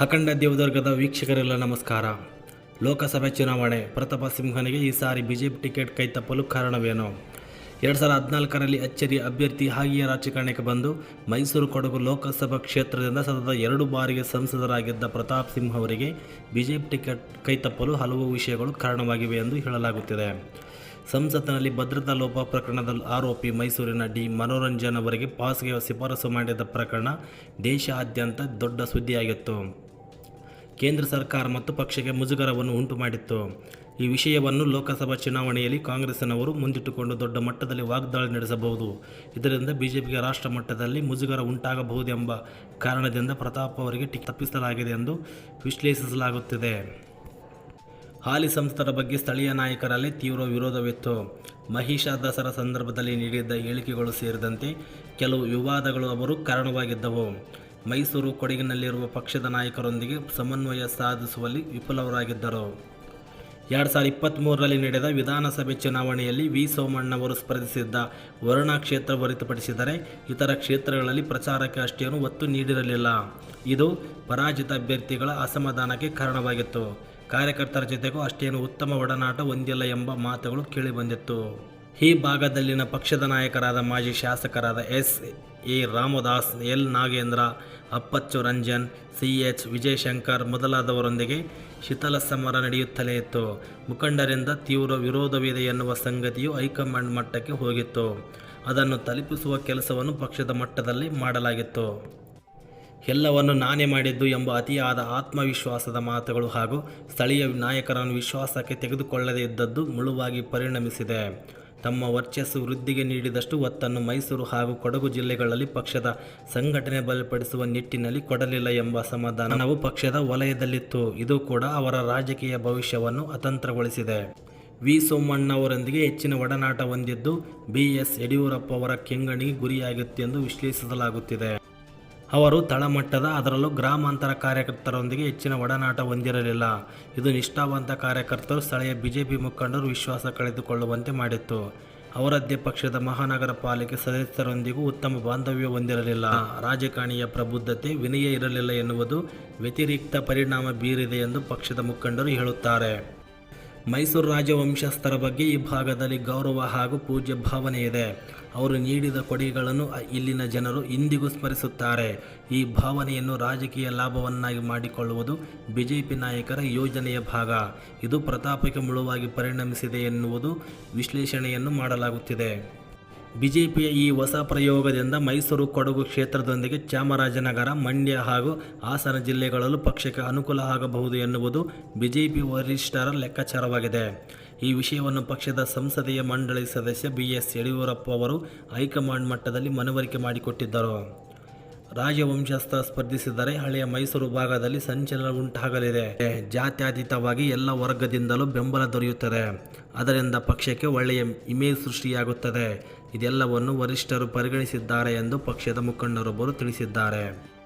ಅಖಂಡ ದೇವದುರ್ಗದ ವೀಕ್ಷಕರೆಲ್ಲ ನಮಸ್ಕಾರ. ಲೋಕಸಭೆ ಚುನಾವಣೆ. ಪ್ರತಾಪ ಸಿಂಹನಿಗೆ ಈ ಸಾರಿ ಬಿಜೆಪಿ ಟಿಕೆಟ್ ಕೈತಪ್ಪಲು ಕಾರಣವೇನು? ಎರಡು ಸಾವಿರದ ಹದಿನಾಲ್ಕರಲ್ಲಿ ಅಚ್ಚರಿ ಅಭ್ಯರ್ಥಿ ಹಾಗೆಯೇ ರಾಜಕಾರಣಕ್ಕೆ ಬಂದು ಮೈಸೂರು ಕೊಡಗು ಲೋಕಸಭಾ ಕ್ಷೇತ್ರದಿಂದ ಸತತ ಎರಡು ಬಾರಿಗೆ ಸಂಸದರಾಗಿದ್ದ ಪ್ರತಾಪ್ ಸಿಂಹ ಅವರಿಗೆ ಬಿಜೆಪಿ ಟಿಕೆಟ್ ಕೈತಪ್ಪಲು ಹಲವು ವಿಷಯಗಳು ಕಾರಣವಾಗಿವೆ ಎಂದು ಹೇಳಲಾಗುತ್ತಿದೆ. ಸಂಸತ್ತಿನಲ್ಲಿ ಭದ್ರತಾ ಲೋಪ ಪ್ರಕರಣದ ಆರೋಪಿ ಮೈಸೂರಿನ ಡಿ ಮನೋರಂಜನ್ ಅವರಿಗೆ ಪಾಸ್ಗೆ ಶಿಫಾರಸು ಮಾಡಿದ ಪ್ರಕರಣ ದೇಶಾದ್ಯಂತ ದೊಡ್ಡ ಸುದ್ದಿಯಾಗಿತ್ತು. ಕೇಂದ್ರ ಸರ್ಕಾರ ಮತ್ತು ಪಕ್ಷಕ್ಕೆ ಮುಜುಗರವನ್ನು ಉಂಟು ಮಾಡಿತ್ತು ಈ ವಿಷಯವನ್ನು ಲೋಕಸಭಾ ಚುನಾವಣೆಯಲ್ಲಿ ಕಾಂಗ್ರೆಸ್ನವರು ಮುಂದಿಟ್ಟುಕೊಂಡು ದೊಡ್ಡ ಮಟ್ಟದಲ್ಲಿ ವಾಗ್ದಾಳಿ ನಡೆಸಬಹುದು. ಇದರಿಂದ ಬಿಜೆಪಿಗೆ ರಾಷ್ಟ್ರ ಮಟ್ಟದಲ್ಲಿ ಮುಜುಗರ ಉಂಟಾಗಬಹುದೆಂಬ ಕಾರಣದಿಂದ ಪ್ರತಾಪ್ ಅವರಿಗೆ ಟಿಕೆಟ್ ತಪ್ಪಿಸಲಾಗಿದೆ ಎಂದು ವಿಶ್ಲೇಷಿಸಲಾಗುತ್ತಿದೆ. ಹಾಲಿ ಸಂಸ್ಥರ ಬಗ್ಗೆ ಸ್ಥಳೀಯ ನಾಯಕರಲ್ಲಿ ತೀವ್ರ ವಿರೋಧವಿತ್ತು. ಮಹಿಷ ದಸರಾ ಸಂದರ್ಭದಲ್ಲಿ ನೀಡಿದ್ದ ಹೇಳಿಕೆಗಳು ಸೇರಿದಂತೆ ಕೆಲವು ವಿವಾದಗಳು ಅವರು ಕಾರಣವಾಗಿದ್ದವು. ಮೈಸೂರು ಕೊಡಗಿನಲ್ಲಿರುವ ಪಕ್ಷದ ನಾಯಕರೊಂದಿಗೆ ಸಮನ್ವಯ ಸಾಧಿಸುವಲ್ಲಿ ವಿಫಲರಾಗಿದ್ದರು. ಎರಡು ಸಾವಿರದ ಇಪ್ಪತ್ತ್ಮೂರರಲ್ಲಿ ನಡೆದ ವಿಧಾನಸಭೆ ಚುನಾವಣೆಯಲ್ಲಿ ವಿ. ಸೋಮಣ್ಣವರು ಸ್ಪರ್ಧಿಸಿದ್ದ ವರುಣಾ ಕ್ಷೇತ್ರ ಹೊರತುಪಡಿಸಿದರೆ ಇತರ ಕ್ಷೇತ್ರಗಳಲ್ಲಿ ಪ್ರಚಾರಕ್ಕೆ ಅಷ್ಟೇನು ಒತ್ತು ನೀಡಿರಲಿಲ್ಲ. ಇದು ಪರಾಜಿತ ಅಭ್ಯರ್ಥಿಗಳ ಅಸಮಾಧಾನಕ್ಕೆ ಕಾರಣವಾಗಿತ್ತು. ಕಾರ್ಯಕರ್ತರ ಜೊತೆಗೂ ಅಷ್ಟೇನು ಉತ್ತಮ ಒಡನಾಟ ಹೊಂದಿಲ್ಲ ಎಂಬ ಮಾತುಗಳು ಕೇಳಿಬಂದಿತ್ತು. ಈ ಭಾಗದಲ್ಲಿನ ಪಕ್ಷದ ನಾಯಕರಾದ ಮಾಜಿ ಶಾಸಕರಾದ S. A. Ramdas, L. Nagendra, Appachu Ranjan, C. H. Vijayashankar ಮೊದಲಾದವರೊಂದಿಗೆ ಶೀತಲ ಸಮರ ನಡೆಯುತ್ತಲೇ ಇತ್ತು. ಮುಖಂಡರಿಂದ ತೀವ್ರ ವಿರೋಧವಿದೆ ಎನ್ನುವ ಸಂಗತಿಯು ಹೈಕಮಾಂಡ್ ಮಟ್ಟಕ್ಕೆ ಹೋಗಿತ್ತು. ಅದನ್ನು ತಲುಪಿಸುವ ಕೆಲಸವನ್ನು ಪಕ್ಷದ ಮಟ್ಟದಲ್ಲಿ ಮಾಡಲಾಗಿತ್ತು. ಎಲ್ಲವನ್ನು ನಾನೇ ಮಾಡಿದ್ದು ಎಂಬ ಅತಿಯಾದ ಆತ್ಮವಿಶ್ವಾಸದ ಮಾತುಗಳು ಹಾಗೂ ಸ್ಥಳೀಯ ನಾಯಕರನ್ನು ವಿಶ್ವಾಸಕ್ಕೆ ತೆಗೆದುಕೊಳ್ಳದೇ ಇದ್ದದ್ದು ಮುಳುವಾಗಿ ಪರಿಣಮಿಸಿದೆ. ತಮ್ಮ ವರ್ಚಸ್ಸು ವೃದ್ಧಿಗೆ ನೀಡಿದಷ್ಟು ಒತ್ತನ್ನು ಮೈಸೂರು ಹಾಗೂ ಕೊಡಗು ಜಿಲ್ಲೆಗಳಲ್ಲಿ ಪಕ್ಷದ ಸಂಘಟನೆ ಬಲಪಡಿಸುವ ನಿಟ್ಟಿನಲ್ಲಿ ಕೊಡಲಿಲ್ಲ ಎಂಬ ಸಮಾಧಾನವು ಪಕ್ಷದ ವಲಯದಲ್ಲಿತ್ತು. ಇದು ಕೂಡ ಅವರ ರಾಜಕೀಯ ಭವಿಷ್ಯವನ್ನು ಅತಂತ್ರಗೊಳಿಸಿದೆ. ವಿ. ಸೋಮಣ್ಣ ಅವರೊಂದಿಗೆ ಹೆಚ್ಚಿನ ಒಡನಾಟ ಹೊಂದಿದ್ದು ಬಿ. ಎಸ್. ಯಡಿಯೂರಪ್ಪ ಅವರ ಕೆಂಗಣಿಗೆ ಗುರಿಯಾಗಿತ್ತೆಂದು ವಿಶ್ಲೇಷಿಸಲಾಗುತ್ತಿದೆ. ಅವರು ತಳಮಟ್ಟದ, ಅದರಲ್ಲೂ ಗ್ರಾಮಾಂತರ ಕಾರ್ಯಕರ್ತರೊಂದಿಗೆ ಹೆಚ್ಚಿನ ಒಡನಾಟ ಹೊಂದಿರಲಿಲ್ಲ. ಇದು ನಿಷ್ಠಾವಂತ ಕಾರ್ಯಕರ್ತರು, ಸ್ಥಳೀಯ ಬಿಜೆಪಿ ಮುಖಂಡರು ವಿಶ್ವಾಸ ಕಳೆದುಕೊಳ್ಳುವಂತೆ ಮಾಡಿತ್ತು. ಅವರದ್ದೇ ಪಕ್ಷದ ಮಹಾನಗರ ಪಾಲಿಕೆ ಸದಸ್ಯರೊಂದಿಗೂ ಉತ್ತಮ ಬಾಂಧವ್ಯ ಹೊಂದಿರಲಿಲ್ಲ. ರಾಜಕಾರಣಿಯ ಪ್ರಬುದ್ಧತೆ ವಿನಯ ಇರಲಿಲ್ಲ ಎನ್ನುವುದು ವ್ಯತಿರಿಕ್ತ ಪರಿಣಾಮ ಬೀರಿದೆ ಎಂದು ಪಕ್ಷದ ಮುಖಂಡರು ಹೇಳುತ್ತಾರೆ. ಮೈಸೂರು ರಾಜವಂಶಸ್ಥರ ಬಗ್ಗೆ ಈ ಭಾಗದಲ್ಲಿ ಗೌರವ ಹಾಗೂ ಪೂಜ್ಯ ಭಾವನೆ ಇದೆ. ಅವರು ನೀಡಿದ ಕೊಡುಗೆಗಳನ್ನು ಇಲ್ಲಿನ ಜನರು ಇಂದಿಗೂ ಸ್ಮರಿಸುತ್ತಾರೆ. ಈ ಭಾವನೆಯನ್ನು ರಾಜಕೀಯ ಲಾಭವನ್ನಾಗಿ ಮಾಡಿಕೊಳ್ಳುವುದು ಬಿಜೆಪಿ ನಾಯಕರ ಯೋಜನೆಯ ಭಾಗ. ಇದು ಪ್ರತಾಪಕ್ಕೆ ಮುಳುವಾಗಿ ಪರಿಣಮಿಸಿದೆ ಎನ್ನುವುದು ವಿಶ್ಲೇಷಣೆಯನ್ನು ಮಾಡಲಾಗುತ್ತಿದೆ. ಬಿಜೆಪಿಯ ಈ ಹೊಸ ಪ್ರಯೋಗದಿಂದ ಮೈಸೂರು ಕೊಡಗು ಕ್ಷೇತ್ರದೊಂದಿಗೆ ಚಾಮರಾಜನಗರ, ಮಂಡ್ಯ ಹಾಗೂ ಹಾಸನ ಜಿಲ್ಲೆಗಳಲ್ಲೂ ಪಕ್ಷಕ್ಕೆ ಅನುಕೂಲ ಆಗಬಹುದು ಎನ್ನುವುದು ಬಿಜೆಪಿ ವರಿಷ್ಠರ ಲೆಕ್ಕಾಚಾರವಾಗಿದೆ. ಈ ವಿಷಯವನ್ನು ಪಕ್ಷದ ಸಂಸದೀಯ ಮಂಡಳಿ ಸದಸ್ಯ ಬಿ ಎಸ್ ಯಡಿಯೂರಪ್ಪ ಅವರು ಹೈಕಮಾಂಡ್ ಮಟ್ಟದಲ್ಲಿ ಮನವರಿಕೆ ಮಾಡಿಕೊಟ್ಟಿದ್ದರು. ರಾಜವಂಶಸ್ಥ ಸ್ಪರ್ಧಿಸಿದರೆ ಹಳೆಯ ಮೈಸೂರು ಭಾಗದಲ್ಲಿ ಸಂಚಲನ ಉಂಟಾಗಲಿದೆ. ಜಾತ್ಯತೀತವಾಗಿ ಎಲ್ಲ ವರ್ಗದಿಂದಲೂ ಬೆಂಬಲ ದೊರೆಯುತ್ತದೆ. ಅದರಿಂದ ಪಕ್ಷಕ್ಕೆ ಒಳ್ಳೆಯ ಇಮೇಜ್ ಸೃಷ್ಟಿಯಾಗುತ್ತದೆ. ಇದೆಲ್ಲವನ್ನು ವರಿಷ್ಠರು ಪರಿಗಣಿಸಿದ್ದಾರೆ ಎಂದು ಪಕ್ಷದ ಮುಖಂಡರೊಬ್ಬರು ತಿಳಿಸಿದ್ದಾರೆ.